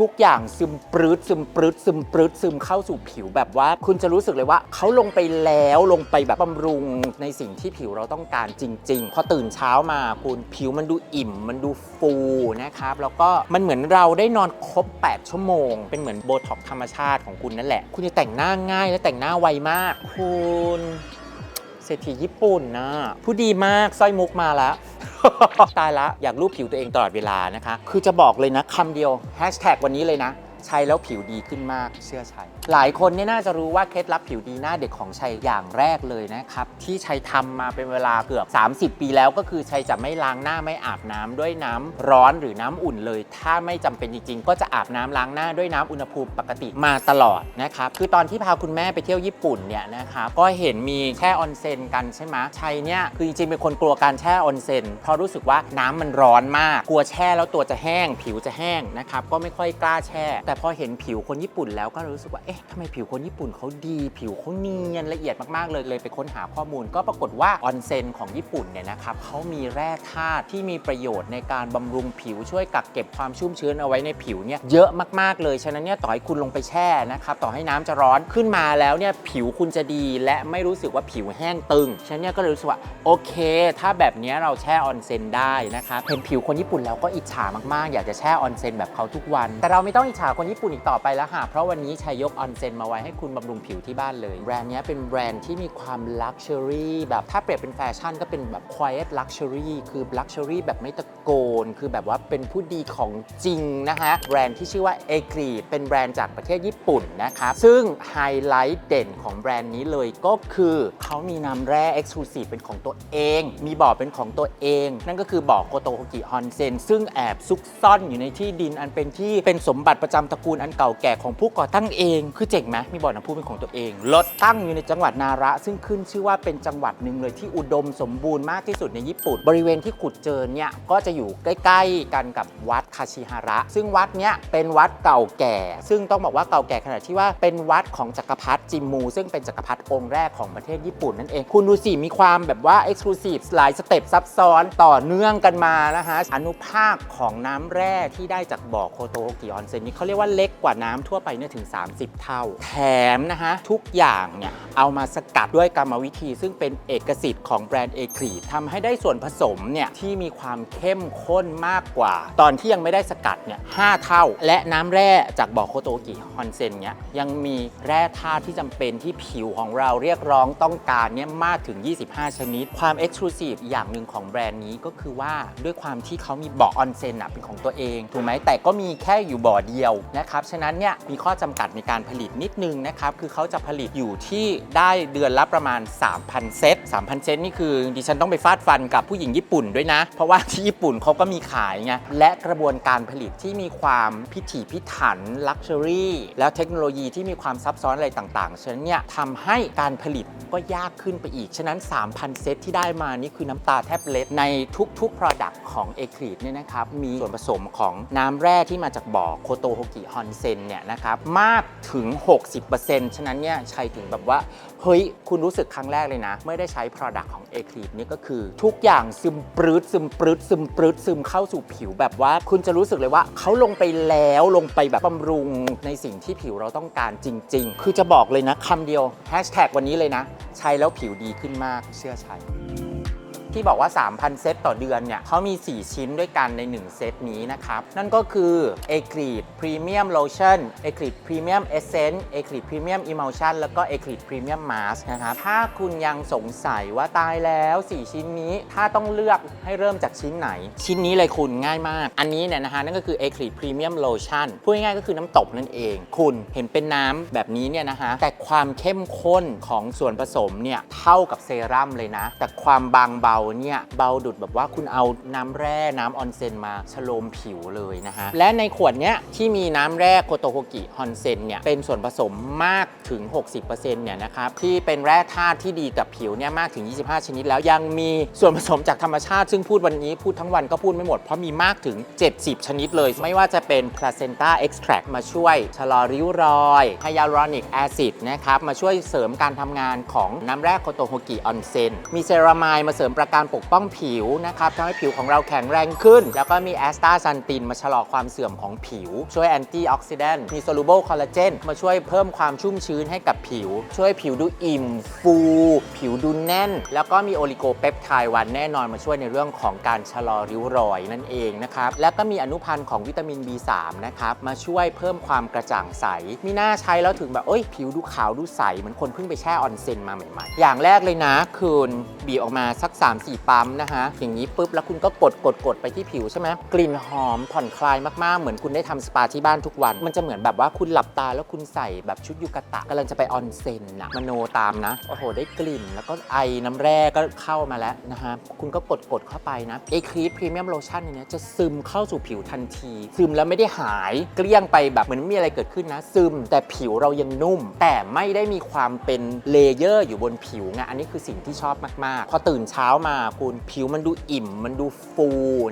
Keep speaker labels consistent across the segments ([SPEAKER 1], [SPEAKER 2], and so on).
[SPEAKER 1] ทุกอย่างซึมปรืดซึมปรืดซึมปรืดซึมเข้าสู่ผิวแบบว่า คุณจะรู้สึกเลยว่าเขาลงไปแล้วลงไปแบบบำรุงในสิ่งที่ผิวเราต้องการจริง ๆ พอตื่นเช้ามาคุณผิวมันดูอิ่ม มันดูฟูนะครับ แล้วก็มันเหมือนเราได้นอนครบ 8 ชั่วโมง เป็นเหมือนโบท็อกธรรมชาติของคุณนั่นแหละ คุณจะแต่งหน้าง่ายและแต่งหน้าไวมาก คุณเศรษฐีญี่ปุ่นนะผู้ดีมากสร้อยมุกมาแล้ว ตายละอยากรูปผิวตัวเองตลอดเวลานะคะ คือจะบอกเลยนะคำเดียวแฮชแท็กวันนี้เลยนะ ใช้แล้วผิวดีขึ้นมากเชื่อชัย หลายคนเนี่ยน่าจะรู้ว่าเคล็ดลับผิวดีหน้าเด็กของชัยอย่างแรกเลยนะครับ ที่ชัยทำมาเป็นเวลาเกือบ 30 ปีแล้วก็คือชัยจะไม่ล้างหน้าไม่อาบน้ำด้วยน้ำร้อนหรือน้ำอุ่นเลย ถ้าไม่จำเป็นจริง ๆ ก็จะอาบน้ำล้างหน้าด้วยน้ำอุณหภูมิปกติมาตลอดนะครับคือตอนที่พาคุณแม่ไปเที่ยวญี่ปุ่นเนี่ยนะครับก็เห็นมีแช่ออนเซ็นกันใช่ไหมชัยเนี่ยคือจริงๆเป็นคนกลัวการแช่ออนเซ็นเพราะรู้สึกว่าน้ำมันร้อนมาก กลัวแช่แล้วตัวจะแห้ง ผิวจะแห้งนะครับก็ไม่ค่อยกล้าแช่แต่พอเห็นผิวคนญี่ปุ่นแล้วก็รู้สึกว่า เอ๊ะทำไมผิวคนญี่ปุ่นเขาดี ผิวเขาเนียนละเอียดมากๆเลยเลยไปค้นหาข้อมูล ก็ปรากฏว่าออนเซ็นของญี่ปุ่นเนี่ยนะครับเขามีแร่ธาตุที่มีประโยชน์ในการบำรุงผิวช่วยกักเก็บความชุ่มชื้นเอาไว้ในผิวเนี่ยเยอะมากๆเลย ฉะนั้นเนี่ยต่อให้คุณลงไปแช่นะครับต่อให้น้ำจะร้อนขึ้นมาแล้วเนี่ยผิวคุณจะดีและไม่รู้สึกว่าผิวแห้งตึง ฉะนั้นเนี่ยก็เลยรู้สึกว่าโอเค ถ้าแบบนี้เราแช่ออนเซ็นได้นะครับเห็นผิวคนญี่ปุ่นแล้วก็อิจฉามากๆ อยากจะแช่ออนเซ็นแบบเขาทุกวัน แต่เราไม่ต้องอิจฉาคนญี่ปุ่นอีกต่อไปแล้วค่ะ เพราะวันนี้ชัยยกออนเซ็นมาไว้ให้คุณบำรุงผิวที่บ้านเลย แบรนด์นี้เป็นแบรนด์ที่มีความลักชัวรี่แบบถ้าเปรียบเป็นแฟชั่นก็เป็นแบบ quiet luxury คือ luxury แบบไม่ตะโกน คือแบบว่าเป็นผู้ดีของจริงนะคะแบรนด์ที่ชื่อว่า a g r e เป็นแบรนด์จากประเทศญี่ปุ่นนะครับซึ่งไฮไลท์เด่นของแบรนด์นี้เลยก็คือเขามีน้ำแร่ exclusive เป็นของตัวเอง มีบ่อเป็นของตัวเอง นั่นก็คือบ่อโกโตโฮกิฮอนเซ็นซึ่งแอบซุกซ่อนอยู่ในที่ดินอันเป็นที่เป็นสมบัติประจำตระกูลอันเก่าแก่ของผู้ก่อตั้งเอง คือเจ๋งไหมมีบ่อน้ำพุเป็นของตัวเองรถตั้งอยู่ในจังหวัดนาระ ซึ่งขึ้นชื่อว่าเป็นจังหวัดหนึ่งเลยที่อุดมสมบูรณ์มากที่สุดในญี่ปุ่น บริเวณที่ขุดเจอเนี่ยก็จะอยู่ใกล้ๆกันกับวัดคาชิฮาระ ซึ่งวัดเนี้ยเป็นวัดเก่าแก่ ซึ่งต้องบอกว่าเก่าแก่ขนาดที่ว่าเป็นวัดของจักรพรรดิจิมมู ซึ่งเป็นจักรพรรดิองค์แรกของประเทศญี่ปุ่นนั่นเองคุณดูสิมีความแบบว่าเอ็กซ์คลูซีฟหลายสเต็ปซับซ้อนต่อเนื่องกันมานะคะอนุภาคของน้ำแร่ที่ได้จากบ่อโคโตโฮกิออนเซนนี่เขาเรียกว่าเล็กกว่าน้ำทั่วไปเนี่ยถึง 30 เท่า แถมนะคะทุกอย่างเนี่ย เอามาสกัดด้วยกรรมวิธี ซึ่งเป็นเอกสิทธิ์ของแบรนด์เอครีทำให้ได้ส่วนผสมเนี่ย ที่มีความเข้มข้นมากกว่า ตอนที่ยังไม่ได้สกัดเนี่ยหเท่า และน้ำแร่จากบ่อโคโตกิฮอนเซ็นเนี่ยยังมีแร่ธาตุที่จำเป็นที่ผิวของเราเรียกร้องต้องการเนี่ยมากถึง 25 ชนิด ความเอ็กซ์คลูซีฟอย่างหนึ่งของแบรนด์นี้ก็คือว่าด้วยความที่เขามีบ่อออนเซ็นอะเป็นของตัวเองถูกไหมแต่ก็มีแค่อยู่บ่อเดียวนะครับ ฉะนั้นเนี่ยมีข้อจำกัดในการผลิตนิดนึงนะครับ คือเขาจะผลิตอยู่ที่ได้เดือนละประมาณ 3,000 เซต 3,000 เซตนี่คือดิฉันต้องไปฟาดฟันกับผู้หญิงญี่ปุ่นด้วยนะ เพราะว่าที่ญี่ปุ่นเขาก็มีขายไง และกระบวนการผลิตที่มีความพิถีพิถัน ลักชัวรี่ แล้วเทคโนโลยีที่มีความซับซ้อนอะไรต่างๆ ฉะนั้นเนี่ยทำให้การผลิตก็ยากขึ้นไปอีก ฉะนั้น 3,000 เซตที่ได้มานี่คือน้ำตาแทบเล็ดในทุกๆ Product ของ a c r e เนี่ยนะครับ มีส่วนผสมของน้ำแร่ที่มาจากบ่อโคโตโฮกิฮอนเซ็นเนี่ยนะครับมากถึง 60%ฉะนั้นเนี่ยใช้ถึงแบบว่าเฮ้ย คุณรู้สึกครั้งแรกเลยนะ เมื่อได้ใช้ Product ของ a c r e นี่ก็คือทุกอย่างซึมปรืดซึมปรืดซึมปรืดซึมเข้าสู่ผิวแบบว่า คุณจะรู้สึกเลยว่าเขาลงไปแล้วลงไปแบบบำรุงในสิ่งที่ผิวเราต้องการจริง ๆ คือจะบอกเลยนะคำเดียวแฮชแท็กวันนี้เลยนะ ใช้แล้วผิวดีขึ้นมากเชื่อใช้ ที่บอกว่า 3,000 เซตต่อเดือนเนี่ยเขามี 4 ชิ้นด้วยกันใน 1 เซตนี้นะครับ นั่นก็คือ a c r e d Premium Lotion a c r e d Premium Essence a c r e d Premium Emulsion แล้วก็ a c r e d Premium Mask นะครับ ถ้าคุณยังสงสัยว่าตายแล้ว 4 ชิ้นนี้ถ้าต้องเลือกให้เริ่มจากชิ้นไหน ชิ้นนี้เลยคุณง่ายมาก อันนี้เนี่ยนะฮะนั่นก็คือ a c r e d Premium Lotion พูดง่ายๆก็คือน้ำตบนั่นเอง คุณเห็นเป็นน้ำแบบนี้เนี่ยนะฮะแต่ความเข้มข้นของส่วนผสมเนี่ยเท่ากับเซรั่มเลยนะ แต่ความบางเบาเนี่ยเบาดุดแบบว่าคุณเอาน้ำแร่น้ำออนเซนมาชโลมผิวเลยนะฮะ และในขวดเนี้ยที่มีน้ำแร่โคโตโฮกิฮอนเซนเนี่ยเป็นส่วนผสมมากถึง 60%เนี่ยนะครับที่เป็นแร่ธาตุที่ดีกับผิวเนี่ยมากถึง 25 ชนิด แล้วยังมีส่วนผสมจากธรรมชาติ ซึ่งพูดวันนี้พูดทั้งวันก็พูดไม่หมด เพราะมีมากถึง 70 ชนิดเลย ไม่ว่าจะเป็น placenta extract มาช่วยชะลอริ้วรอย hyaluronic acid นะครับมาช่วยเสริมการทำงานของน้ำแร่โคโตโฮกิออนเซนมีเซรามายมาเสริมประการปกป้องผิวนะครับทำให้ผิวของเราแข็งแรงขึ้น แล้วก็มีแอสตาซันตินมาชะลอความเสื่อมของผิว ช่วยแอนตี้ออกซิแดนต์มีโซลูเบิลคอลลาเจนมาช่วยเพิ่มความชุ่มชื้นให้กับผิว ช่วยผิวดูอิ่ม ฟู ผิวดูแน่น แล้วก็มีโอลิโกเปปไทด์วันแน่นอนมาช่วยในเรื่องของการชะลอริ้วรอยนั่นเองนะครับแล้วก็มีอนุพันธ์ของวิตามิน B3 นะครับมาช่วยเพิ่มความกระจ่างใสมีหน้าใช้แล้วถึงแบบเอ้ยผิวดูขาวดูใสเหมือนคนเพิ่งไปแช่ออนเซ็นมาใหม่ๆ อย่างแรกเลยนะคุณบีออกมาสัก3-4 ปั๊มนะฮะอย่างนี้ปุ๊บแล้วคุณก็กดกดกดไปที่ผิวใช่ไหมกลิ่นหอมผ่อนคลายมากๆ เหมือนคุณได้ทำสปาที่บ้านทุกวัน มันจะเหมือนแบบว่าคุณหลับตาแล้วคุณใส่แบบชุดยูกะตะกำลังจะไปออนเซ็นนะมโนตามนะโอ้โหได้กลิ่น แล้วก็ไอน้ำแร่ก็เข้ามาแล้วนะฮะคุณก็กดกดเข้าไปนะเอครีพพรีเมียมโลชั่นเนี้ยจะซึมเข้าสู่ผิวทันที ซึมแล้วไม่ได้หายเกลี้ยงไปแบบเหมือนไม่มีอะไรเกิดขึ้นนะ ซึมแต่ผิวเรายังนุ่ม แต่ไม่ได้มีความเป็นเลเยอร์อยู่บนผิวไงอันนี้คือสิ่งที่ชอบมากๆ พอตื่นเช้ามาคุณผิวมันดูอิ่ม มันดูฟู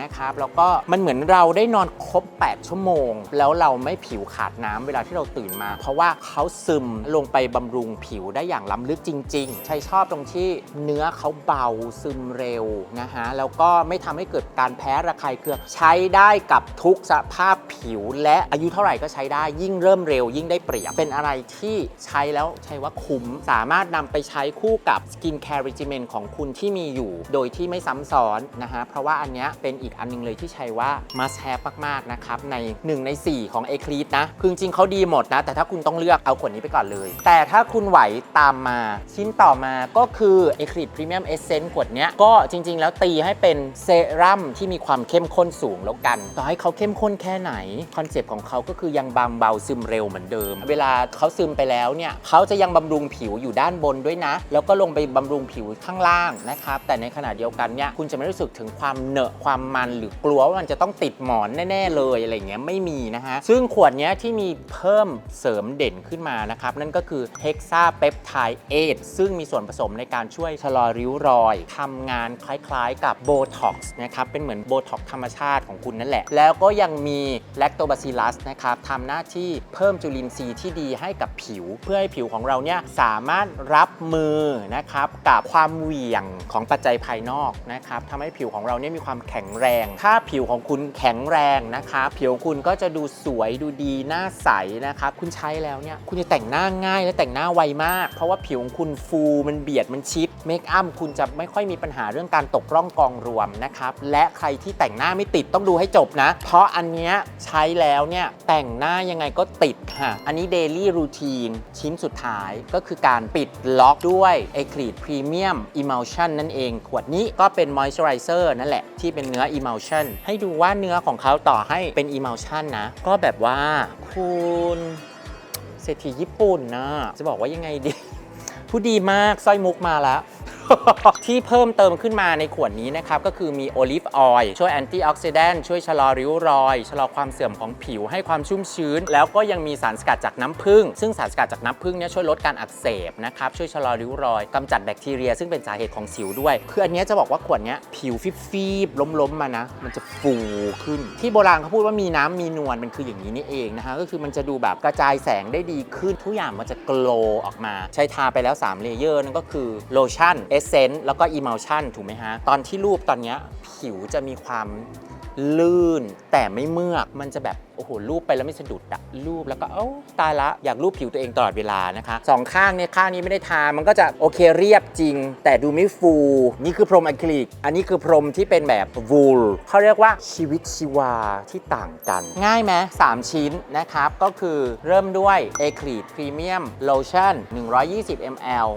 [SPEAKER 1] นะครับแล้วก็มันเหมือนเราได้นอนครบ 8 ชั่วโมง แล้วเราไม่ผิวขาดน้ำเวลาที่เราตื่นมา เพราะว่าเขาซึมลงไปบำรุงผิวได้อย่างล้ำลึกจริง ๆ ใช่ชอบตรงที่เนื้อเขาเบาซึมเร็วนะฮะแล้วก็ไม่ทำให้เกิดการแพ้ระคายเคืองใช้ได้กับทุกสภาพผิว และอายุเท่าไหร่ก็ใช้ได้ยิ่งเริ่มเร็ว ยิ่งได้เปรียบเป็นอะไรที่ใช้แล้วใช้ว่าคุ้มสามารถนำไปใช้คู่กับสกินแคร์รีจิเมนของคุณที่มีอยู่โดยที่ไม่ซ้ำซ้อนนะฮะเพราะว่าอันเนี้ยเป็นอีกอันนึงเลยที่ใช้ว่า must have มากๆนะครับใน 1 ใน 4 ของ a c r e e นะคือจริงเขาดีหมดนะ แต่ถ้าคุณต้องเลือกเอาขวดนี้ไปก่อนเลย แต่ถ้าคุณไหวตามมา ชิ้นต่อมาก็คือ a c r e e Premium Essence ขวดเนี้ยก็จริง ๆ แล้วตีให้เป็นเซรั่มที่มีความเข้มข้นสูงแล้วกัน ต่อให้เขาเข้มข้นแค่ไหน คอนเซปต์ของเขาก็คือยังบางเบาซึมเร็วเหมือนเดิม เวลาเขาซึมไปแล้วเนี่ยเขาจะยังบำรุงผิวอยู่ด้านบนด้วยนะ แล้วก็ลงไปบำรุงผิวข้างล่างนะครับแต่ในขณะเดียวกันเนี่ยคุณจะไม่รู้สึกถึงความเหนอะความมันหรือกลัวว่ามันจะต้องติดหมอนแน่ ๆ เลยอะไรเงี้ยไม่มีนะฮะ ซึ่งขวดเนี้ยที่มีเพิ่มเสริมเด่นขึ้นมานะครับ นั่นก็คือ Hexa Peptide 8ซึ่งมีส่วนผสมในการช่วยชะลอริ้วรอยทำงานคล้ายๆ กับ Botox นะครับ เป็นเหมือน Botox ธรรมชาติของคุณนั่นแหละ แล้วก็ยังมี Lactobacillus นะครับทำหน้าที่เพิ่มจุลินทรีย์ที่ดีให้กับผิว เพื่อให้ผิวของเราเนี่ยสามารถรับมือนะครับกับความเหวี่ยงของปัจจัยภายนอกนะครับทำให้ผิวของเราเนี่ยมีความแข็งแรง ถ้าผิวของคุณแข็งแรงนะครับผิวคุณก็จะดูสวยดูดีหน้าใสนะครับคุณใช้แล้วเนี่ยคุณจะแต่งหน้าง่ายและแต่งหน้าไวมาก เพราะว่าผิวของคุณฟูมันเบียดมันชิดเมคอัพคุณจะไม่ค่อยมีปัญหาเรื่องการตกร่องกองรวมนะครับและใครที่แต่งหน้าไม่ติดต้องดูให้จบนะ เพราะอันเนี้ยใช้แล้วเนี่ยแต่งหน้ายังไงก็ติดค่ะอันนี้ Daily Routine ชิ้นสุดท้ายก็คือการปิดล็อกด้วย a c r i l Premium Emulsion นั่นเองขวดนี้ก็เป็นมอยส์เจอไรเซอร์นั่นแหละที่เป็นเนื้อ Emulsion ให้ดูว่าเนื้อของเขาต่อให้เป็น Emulsion นะ ก็แบบว่าคุณเศรษฐีญี่ปุ่นนะ จะบอกว่ายังไงดี ผู้ดีมากสร้อยมุกมาแล้ว ที่เพิ่มเติมขึ้นมาในขวดนี้นะครับ ก็คือมีโอลิฟออยล์ช่วยแอนตี้ออกซิแดนต์ช่วยชะลอริ้วรอย ชะลอความเสื่อมของผิวให้ความชุ่มชื้น แล้วก็ยังมีสารสกัดจากน้ำผึ้งซึ่งสารสกัดจากน้ำผึ้งเนี่ยช่วยลดการอักเสบนะครับช่วยชะลอริ้วรอยกำจัดแบคทีเรีย ซึ่งเป็นสาเหตุของสิวด้วยคืออันนี้จะบอกว่าขวดนี้ผิวฟีบๆล้มๆมานะ มันจะฟูขึ้น ที่โบราณเขาพูดว่ามีน้ำมีนวลมันคืออย่างนี้นี่เองนะคะก็คือมันจะดูแบบกระจายแสงได้ดีขึ้นทุกอย่างมันจะโกลออกมา ใช้ทาไปแล้ว3เลเยอร์นั่นก็คือโลชั่นเอเซนต์แล้วก็ emulsion ถูกไหมฮะ ตอนที่รูปตอนเนี้ยผิวจะมีความลื่นแต่ไม่เมือกมันจะแบบ อ้โหรูปไปแล้วไม่สะดุดอะรูปแล้วก็เอ้าตายละอยากรูปผิวตัวเองตลอดเวลานะคะสองข้างเนี่ยข้างนี้ไม่ได้ทา มันก็จะโอเคเรียบจริง แต่ดูไม่ฟู นี่คือพรมอะคริลิก อันนี้คือพรมที่เป็นแบบวูลเขาเรียกว่าชีวิตชีวาที่ต่างกัน ง่ายไหมสามชิ้นนะครับ ก็คือเริ่มด้วย a c r i l Premium Lotion 120 ml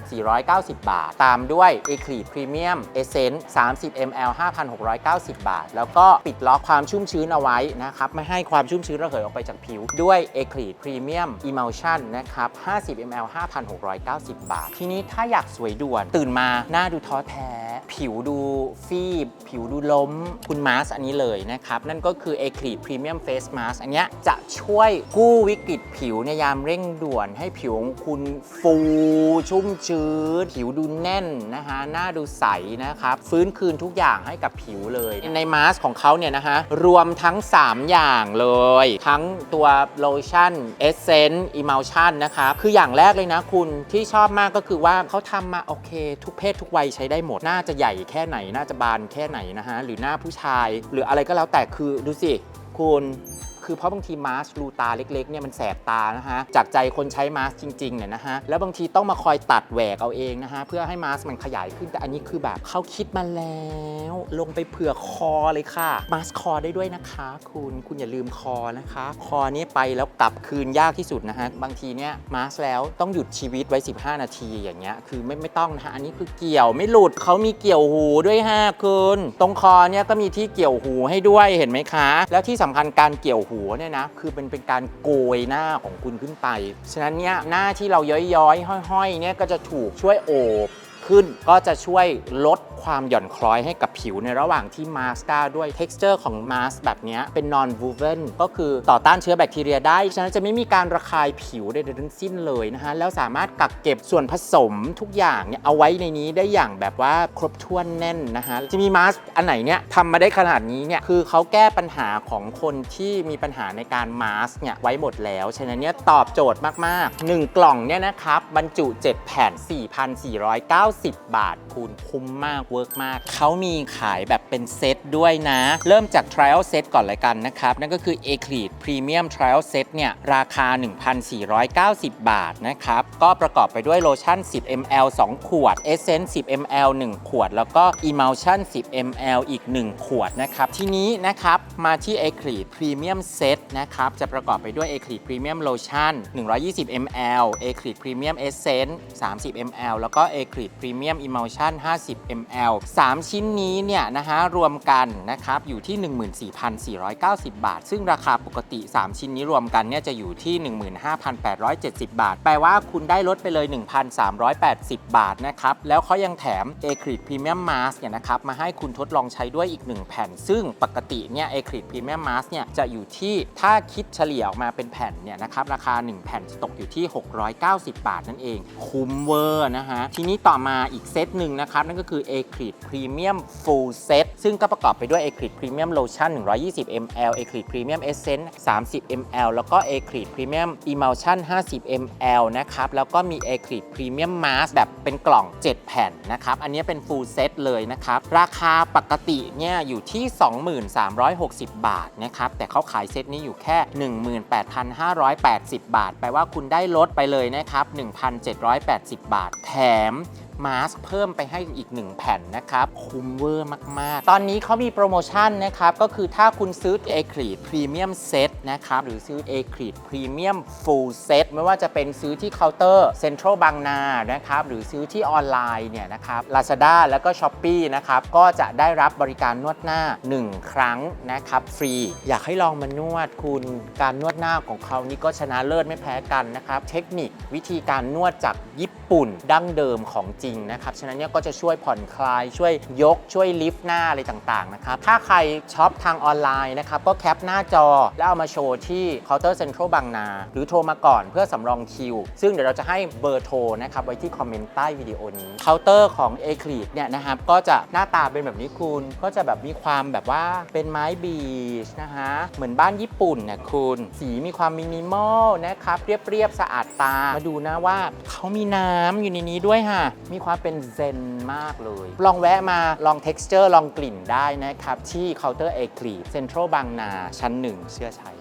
[SPEAKER 1] 4,490 บาท ตามด้วย a c r i l Premium Essence 30 ml 5,690 บาท แล้วก็ปิดล็อกความชุ่มชื้นเอาไว้นะครับไม่ให้ความชุ่มชื้นระเหยออกไปจากผิว ด้วย a c r i l Premium Emulsion นนะครับ 50 ml 5,690 บาท ทีนี้ถ้าอยากสวยด่วน ตื่นมาหน้าดูท้อแท้ ผิวดูฟีบ ผิวดูล้ม คุณมาสอันนี้เลยนะครับ นั่นก็คือ a c r i l Premium Face Mask อันนี้จะช่วยกู้วิกฤตผิวในยามเร่งด่วน ให้ผิวของคุณฟูชุ่มชื้น ผิวดูแน่นนะคะหน้าดูใสนะครับ ฟื้นคืนทุกอย่างให้กับผิวเลย ในมาสก์ของเขาเนี่ยนะคะรวมทั้ง 3 อย่างอย่างเลย ทั้งตัวโลชั่นเอสเซนต์อิมัลชั่นนะคะคืออย่างแรกเลยนะคุณที่ชอบมากก็คือว่าเขาทำมาโอเค ทุกเพศทุกวัยใช้ได้หมด น่าจะใหญ่แค่ไหน น่าจะบานแค่ไหนนะฮะ หรือหน้าผู้ชาย หรืออะไรก็แล้วแต่คือดูสิ คุณ คือเพราะบางทีมาสรูตาเล็กๆเนี่ยมันแสบตานะฮะจากใจคนใช้มาสจริงๆเนี่ยนะฮะแล้วบางทีต้องมาคอยตัดแหวกเอาเองนะฮะเพื่อให้มาสมันขยายขึ้นแต่อันนี้คือแบบเขาคิดมาแล้ว ลงไปเผื่อคอเลยค่ะมาสคอได้ด้วยนะคะ คุณคุณอย่าลืมคอนะคะ คอนี้ไปแล้วกลับคืนยากที่สุดนะฮะบางทีเนี่ยมาสแล้วต้องหยุดชีวิตไว้ 15 นาทีอย่างเงี้ยคือไม่ไม่ต้องนะฮะอันนี้คือเกี่ยวไม่หลุดเขามีเกี่ยวหูด้วยฮะคุณตรงคอเนี่ยก็มีที่เกี่ยวหูให้ด้วยเห็นไหมคะ แล้วที่สำคัญการเกี่ยวหูัวเนี่ยนะคือเป็นเป็นการโกยหน้าของคุณขึ้นไป ฉะนั้นเนี่ยหน้าที่เราย้อยๆ ห้อยๆเนี่ยก็จะถูกช่วยโอบ ขึ้น ก็จะช่วยลดความหย่อนคล้อยให้กับผิวในระหว่างที่มาสก์ได้ด้วย t e x t อร์ของมาสก์แบบนี้เป็น non woven ก็คือต่อต้านเชื้อแบคทีเรียได้ ฉะนั้นจะไม่มีการระคายผิวใดๆทั้งสิ้นเลยนะฮะ แล้วสามารถกักเก็บส่วนผสมทุกอย่างเนี่ยเอาไว้ในนี้ได้อย่างแบบว่าครบถ้วนแน่นนะฮะ จะมีมาสก์อันไหนเนี่ยทำมาได้ขนาดนี้เนี่ยคือเขาแก้ปัญหาของคนที่มีปัญหาในการมาสก์เนี่ยไว้หมดแล้ว ฉะนั้นเนี่ยตอบโจทย์มากๆ 1 กล่องเนี่ยนะครับบรรจุ 7 แผ่น 4,490 90 บาทคูณคุ้มมากเวิร์กมาก เขามีขายแบบเป็นเซตด้วยนะ เริ่มจาก trial set ก่อนเลยกันนะครับ นั่นก็คือ a c r e d Premium Trial Set เนี่ย ราคา 1,490 บาทนะครับ ก็ประกอบไปด้วยโลชั่น 10 ml 2 ขวด Essence 10 ml 1 ขวด แล้วก็ Emulsion 10 ml อีก 1 ขวดนะครับ ทีนี้นะครับมาที่ a c r e d Premium Set นะครับ จะประกอบไปด้วย a c r e d Premium Lotion 120 ml a c r e d Premium Essence 30 ml แล้วก็ a c r e d Premium Emulsion 50 ml 3 ชิ้นนี้เนี่ยนะฮะรวมกันนะครับอยู่ที่ 14,490 บาท ซึ่งราคาปกติ 3 ชิ้นนี้รวมกันเนี่ยจะอยู่ที่ 15,870 บาท แปลว่าคุณได้ลดไปเลย 1,380 บาทนะครับแล้วเขายังแถม a c r i l Premium Mask เนี่ยนะครับมาให้คุณทดลองใช้ด้วยอีก 1 แผ่น ซึ่งปกติเนี่ย a c r i l Premium Mask เนี่ยจะอยู่ที่ถ้าคิดเฉลี่ยออกมาเป็นแผ่นเนี่ยนะครับราคา 1 แผ่นจะตกอยู่ที่ 690 บาทนั่นเอง คุ้มเวอร์นะฮะ ทีนี้ต่อมาาอีกเซตหนึ่งนะครับ นั่นก็คือ a c r i l Premium Full Set ซึ่งก็ประกอบไปด้วย a c r i l Premium Lotion 120 ml a c r i l Premium Essence 30 ml แล้วก็ a c r i l Premium Emulsion 50 ml นะครับ แล้วก็มี a c r i l Premium Mask แบบเป็นกล่อง 7 แผ่นนะครับ อันนี้เป็น Full Set เลยนะครับ ราคาปกติเนี่ยอยู่ที่ 2360 บาทนะครับ แต่เขาขายเซตนี้อยู่แค่ 18,580 บาท แปลว่าคุณได้ลดไปเลยนะครับ 1,780 บาท แถม มาสก์เพิ่มไปให้อีก 1 แผ่นนะครับคุ้มเวอร์มาก ๆ ตอนนี้เขามีโปรโมชั่นนะครับ ก็คือถ้าคุณซื้อ a c r e d Premium Set นะครับ หรือซื้อ a c r e d Premium Full Set ไม่ว่าจะเป็นซื้อที่เคาน์เตอร์เซ็นทรัลบางนานะครับ หรือซื้อที่ออนไลน์เนี่ยนะครับ Lazada แล้วก็ s h อ p e e นะครับ ก็จะได้รับบริการนวดหน้า 1 ครั้งนะครับ ฟรี อยากให้ลองมานวดคุณการนวดหน้าของเขานี่ก็ชนะเลิศไม่แพ้กันนะครับเทคนิควิธีการนวดจากญี่ปุ่นดั้งเดิมของจริงนะครับ ฉะนั้นเนี่ยก็จะช่วยผ่อนคลาย ช่วยยกช่วยลิฟต์หน้าอะไรต่างๆนะครับ ถ้าใครช็อปทางออนไลน์นะครับ ก็แคปหน้าจอ แล้วเอามาโชว์ที่เคาน์เตอร์เซ็นทรัลบางนา หรือโทรมาก่อนเพื่อสำรองคิว ซึ่งเดี๋ยวเราจะให้เบอร์โทรนะครับไว้ที่คอมเมนต์ใต้วิดีโอนี้เคาน์เตอร์ของ a c r e d เนี่ยนะครับก็จะหน้าตาเป็นแบบนี้คุณ ก็จะแบบมีความแบบว่าเป็นไม้บีชนะฮะเหมือนบ้านญี่ปุ่นเนี่ยคุณสีมีความมินิมอลนะครับเรียบๆสะอาดตามาดูนะว่าเขามีน้ำอยู่ในนี้ด้วยฮะมีีความเป็นเซนมากเลย ลองแวะมาลอง texture ลองกลิ่นได้นะครับ ที่เคาน์เตอร์เอคลีเซ็นทรัลบางนาชั้นหนึ่งเชื่อชัย